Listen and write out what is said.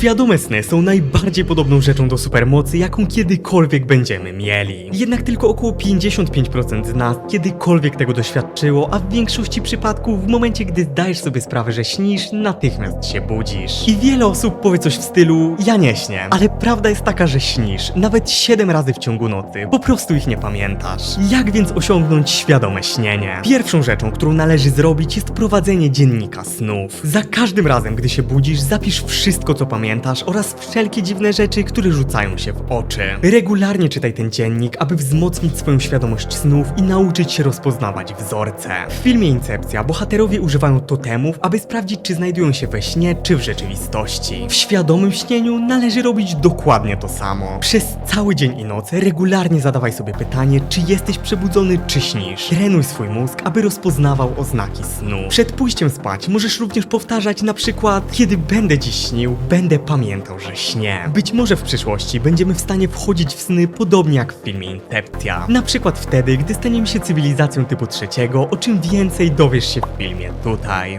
Świadome sny są najbardziej podobną rzeczą do supermocy, jaką kiedykolwiek będziemy mieli. Jednak tylko około 55% z nas kiedykolwiek tego doświadczyło, a w większości przypadków w momencie, gdy zdajesz sobie sprawę, że śnisz, natychmiast się budzisz. I wiele osób powie coś w stylu, ja nie śnię, ale prawda jest taka, że śnisz, nawet 7 razy w ciągu nocy, po prostu ich nie pamiętasz. Jak więc osiągnąć świadome śnienie? Pierwszą rzeczą, którą należy zrobić jest prowadzenie dziennika snów. Za każdym razem, gdy się budzisz, zapisz wszystko, co pamiętasz oraz wszelkie dziwne rzeczy, które rzucają się w oczy. Regularnie czytaj ten dziennik, aby wzmocnić swoją świadomość snów i nauczyć się rozpoznawać wzorce. W filmie Incepcja bohaterowie używają totemów, aby sprawdzić, czy znajdują się we śnie, czy w rzeczywistości. W świadomym śnieniu należy robić dokładnie to samo. Przez cały dzień i noc regularnie zadawaj sobie pytanie, czy jesteś przebudzony, czy śnisz. Trenuj swój mózg, aby rozpoznawał oznaki snu. Przed pójściem spać możesz również powtarzać na przykład, kiedy będę dziś śnił, będę pamiętał, że śnię. Być może w przyszłości będziemy w stanie wchodzić w sny podobnie jak w filmie Incepcja. Na przykład wtedy, gdy staniemy się cywilizacją typu trzeciego, o czym więcej dowiesz się w filmie tutaj.